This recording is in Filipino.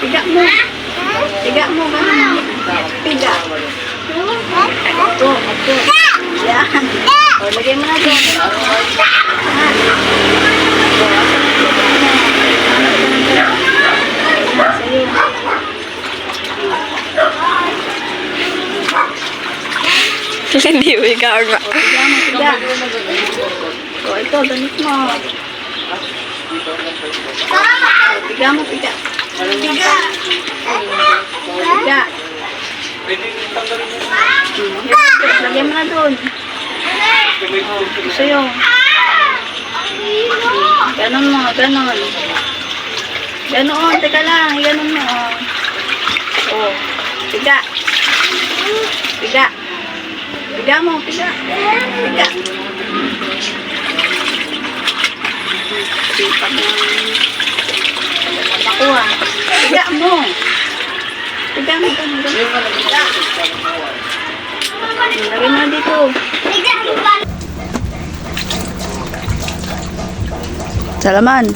Piga mo. Piga mo ba? Piga. Ito, ito. Yan. O, lagay mo na doon. Hindi mo mo, piga. O, ito, damit mo. Piga mo, piga. Piga. Piga. Lagyan mo na doon. Sa'yo. Ganon mo, ganon. Ganon, teka lang, ganon mo. Oh, piga. Piga. Piga mo, piga. Piga. Pipak ng... Nakuha. Taga mo. Taga mo. Taga mo. Lagi mo dito. Salaman.